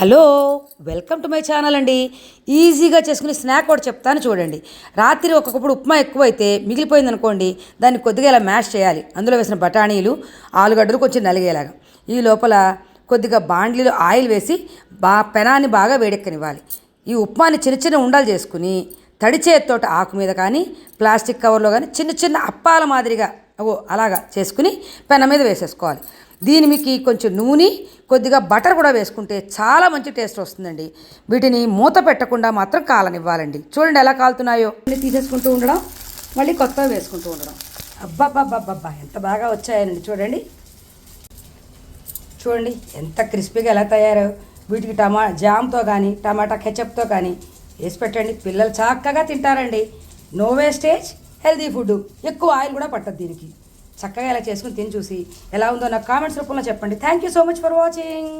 Hello welcome to my channel అండి. ఈజీగా చేసుకునే స్నాక్ కూడా చెప్తాను చూడండి. రాత్రి ఒక్కొక్కప్పుడు ఉప్మా ఎక్కువైతే మిగిలిపోయింది అనుకోండి దాన్ని కొద్దిగా ఇలా మ్యాష్ చేయాలి. అందులో వేసిన బఠానీలు ఆలుగడ్డలు కొంచెం నలిగేలాగా. ఈ లోపల కొద్దిగా బాండ్లీలో ఆయిల్ వేసి బా పెనాన్ని బాగా వేడెక్కనివ్వాలి. ఈ ఉప్మాని చిన్న చిన్న ఉండాలు చేసుకుని తడి చేతితోటి ఆకు మీద కానీ ప్లాస్టిక్ కవర్లో కానీ చిన్న చిన్న అప్పాల మాదిరిగా ఓ అలాగా చేసుకుని పెన మీద వేసేసుకోవాలి. దీని మీకు కొంచెం నూనె కొద్దిగా బటర్ కూడా వేసుకుంటే చాలా మంచి టేస్ట్ వస్తుందండి. వీటిని మూత పెట్టకుండా మాత్రం కాలనివ్వాలండి. చూడండి ఎలా కాలుతున్నాయో. తీసేసుకుంటూ ఉండడం మళ్ళీ కొత్తగా వేసుకుంటూ ఉండడం. అబ్బాబ్బాబ్బా ఎంత బాగా వచ్చాయండి చూడండి. చూడండి ఎంత క్రిస్పీగా ఎలా తయారో. వీటికి టమా జామ్తో కానీ టమాటా కెచప్తో కానీ వేసి పెట్టండి. పిల్లలు చక్కగా తింటారండి. No wastage healthy food. ఎక్కువ ఆయిల్ కూడా పట్టదు దీనికి. చక్కగా ఇలా చేసుకుని తిని చూసి ఎలా ఉందో నాకు కామెంట్స్ రూపంలో చెప్పండి. Thank you so much for watching